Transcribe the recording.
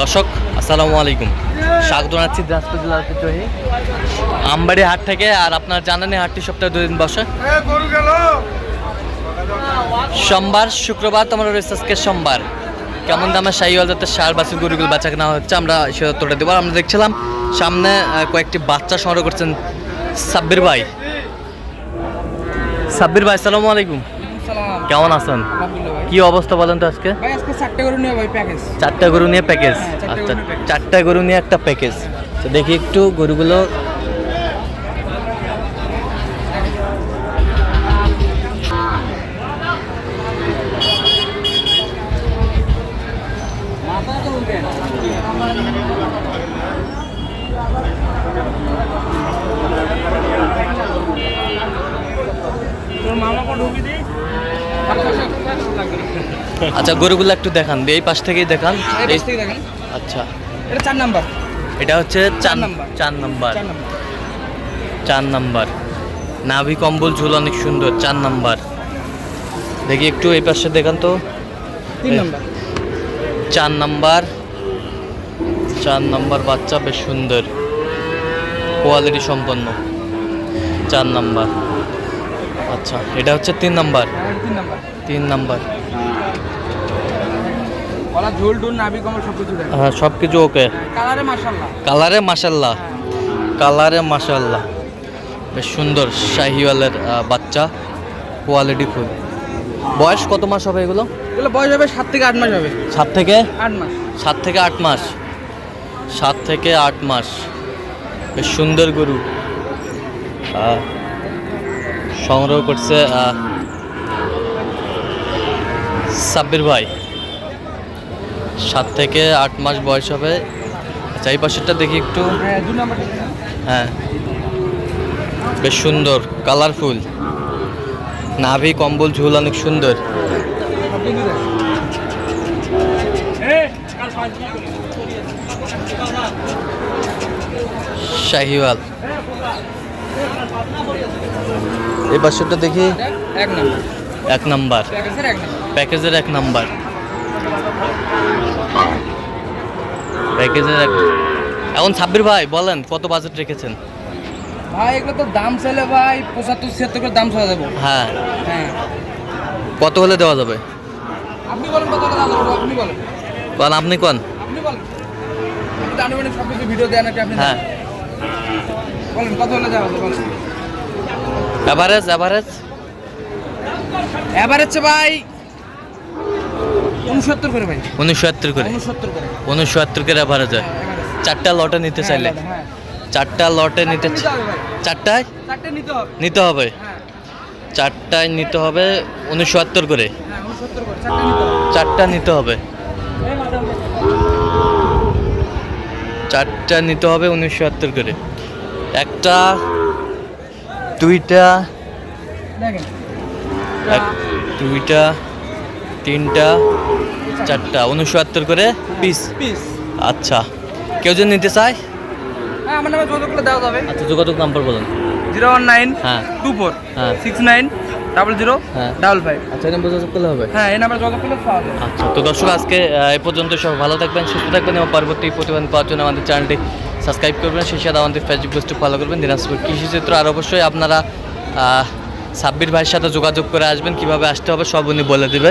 দর্শক, আসসালামু আলাইকুম। স্বাগত জানাচ্ছি দিনাজপুর জেলার ঐতিহ্যবাহী আমবাড়ি হাট থেকে। আর আপনার জানানি হাটটি সপ্তাহে দুদিন বসে। সোমবার, শুক্রবার, তোমার রয়েছে আজকে সোমবার। কেমন দামে শাহিওয়াল জাতের সার বাছুর গরুগুলো বাচ্চা কেনা হচ্ছে, আমরা সে উত্তরটা দেবো। আমরা দেখছিলাম, সামনে কয়েকটি বাচ্চা সংগ্রহ করছেন সাব্বির ভাই। সাব্বির ভাই, আসসালামু আলাইকুম। কেমন আছেন? কি অবস্থা বলেন তো আজকে? চারটে গরু নিয়ে প্যাকেজ আচ্ছা চারটা গরু নিয়ে একটা প্যাকেজ তো দেখি একটু গরুগুলো। মামা ঢুকি দিই আচ্ছা গরুগুলো একটু দেখান এই পাশ থেকেই দেখান। এই দেখেন। আচ্ছা। এটা চার নাম্বার। এটা হচ্ছে চার নাম্বার। চার নাম্বার। চার নাম্বার। নাভি কম্বল ঝুল অনেক সুন্দর চার নাম্বার। দেখি একটু এই পাশে দেখান তো। তিন এই। নাম্বার। চার নাম্বার। চার নাম্বার বাচ্চা বেশ সুন্দর। কোয়ালিটি সম্পন্ন। চার নাম্বার। আচ্ছা এটা হচ্ছে তিন নাম্বার। তিন নাম্বার। তিন নাম্বার। হ্যাঁ সব কিছু ওকে। কালারে কালারে মাসাল্লাহ কালারে মাসাল্লাহ বেশ সুন্দর শাহিওয়ালের বাচ্চা। Quality full. বয়স কত মাস হবে এগুলো? এগুলো বয়স হবে সাত থেকে আট মাস হবে। সাত থেকে? আট মাস। সাত থেকে আট মাস। সাত থেকে আট মাস। বেশ সুন্দর গরু। সংগ্রহ করছে আহ, সাব্বির ভাই। সাত থেকে আট মাস বয়স হবে। এই পাশেরটা দেখি একটু। হ্যাঁ হ্যাঁ। বেশ সুন্দর কালারফুল নাভি কম্বল ঝুল অনেক সুন্দর। শাহিওয়াল। এই পাশেরটা দেখি। এক নাম্বার। এক নাম্বার। প্যাকেজের এক নাম্বার। প্যাকেজের এক এখন সাব্বির ভাই বলেন কত বাজেট রেখেছেন? ভাই এগুলো তো দাম চাইলে ভাই পঁচাত্তর ছিয়াত্তর করে দাম চাওয়া যাব। হ্যাঁ। হ্যাঁ। কত হলে দেওয়া যাবে? আপনি বলেন কত দাম আপনি বলেন। বল আপনি কোন? আপনি বলেন। আপনি সব কিছু ভিডিও দেন নাকি আপনি হ্যাঁ। বলেন কত হলে যাওয়া যাবে বলেন। অ্যাভারেজ অ্যাভারেজ এবার ভাই উনসত্তর করে ভাই। উনিশশো সত্তর করে? উনসত্তর করে। উনিশশো করে অ্যাভারেজ হয় চারটা লটে নিতে চাইলে। হ্যাঁ। চারটা লটে নিতে চারটায়? নিতে হবে। হ্যাঁ। চারটায় নিতে হবে হ্যাঁ উনসত্তর করে। চারটে নিতে হবে। চারটা নিতে হবে? চারটা নিতে হবে উনিশশো সত্তর করে। একটা দুইটা দুইটা তিনটা চারটা উনিশশো আত্তর করে পিস? পিস। আচ্ছা। কেউ যদি নিতে চায়? হ্যাঁ আমার নামে যোগাযোগ দেওয়া যাবে। আচ্ছা যোগাযোগ নাম্বার বলুন। জিরো ওয়ান নাইন হ্যাঁ। টু ফোর হ্যাঁ। সিক্স নাইন ডাবল জিরো হ্যাঁ। Double five. আচ্ছা এই নাম্বার যোগাযোগ করলে হবে? হ্যাঁ এই নাম্বার যোগাযোগ করলে পাওয়া যাবে। আচ্ছা তো দর্শক আজকে এ পর্যন্ত সব ভালো থাকবেন সুস্থ থাকবেন এবং পরবর্তী প্রতিবেদন পাওয়ার জন্য আমাদের চ্যানেলটি সাবস্ক্রাইব করবেন। সেই সাথে আমাদের ফেসবুক পেজটি ফলো করবেন দিনাজপুর কৃষিচিত্র আর অবশ্যই আপনারা সাব্বির ভাইয়ের সাথে যোগাযোগ করে আসবেন কীভাবে আসতে হবে সব উনি বলে দেবে।